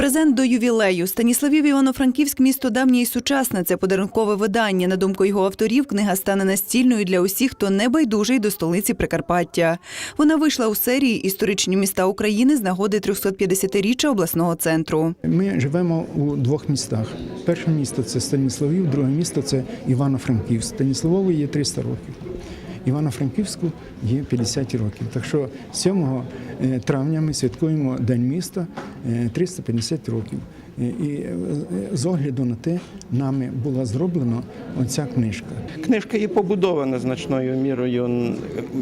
Презент до ювілею Станіславів Івано-Франківськ місто давнє і сучасне. Це подарункове видання. На думку його авторів, книга стане настільною для усіх, хто не байдужий до столиці Прикарпаття. Вона вийшла у серії Історичні міста України з нагоди 350-річчя обласного центру. Ми живемо у двох містах. Перше місто це Станіславів, друге місто це Івано-Франківськ. Станіславову є 300 років. Івано-Франківську є 50 років. Так що 7 е, травня ми святкуємо День міста 350 років. Е, І е, з огляду на те нами була зроблена оця книжка. Книжка є побудована значною мірою.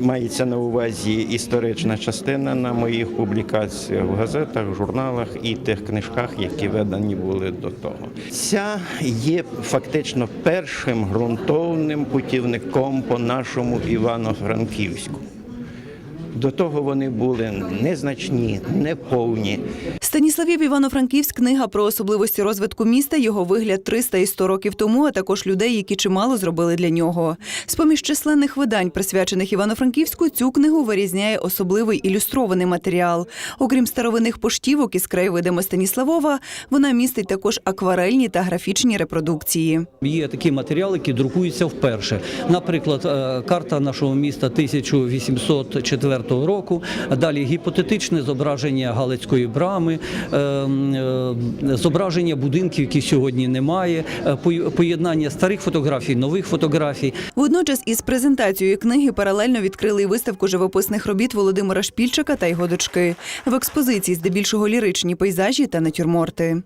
Мається на увазі історична частина на моїх публікаціях в газетах, журналах і тих книжках, які видані були до того. Ця є фактично першим ґрунтовним путівником по нашому Івано-Франківську. До того вони були незначні, неповні. Станіславів Івано-Франківськ книга про особливості розвитку міста, його вигляд 300 і 100 років тому, а також людей, які чимало зробили для нього. З поміж численних видань, присвячених Івано-Франківську, цю книгу вирізняє особливий ілюстрований матеріал. Окрім старовинних поштівок із краєвидами Станіславова, вона містить також акварельні та графічні репродукції. Є такі матеріали, які друкуються вперше. Наприклад, е, карта нашого міста 1804 року. Далі гіпотетичне зображення Галицької брами, е, е, зображення будинків, яких сьогодні немає, е, поєднання старих фотографій, нових фотографій. Водночас із презентацією книги паралельно відкрили і виставку живописних робіт Володимира Шпільчика та його дочки. В експозиції здебільшого ліричні пейзажі та натюрморти.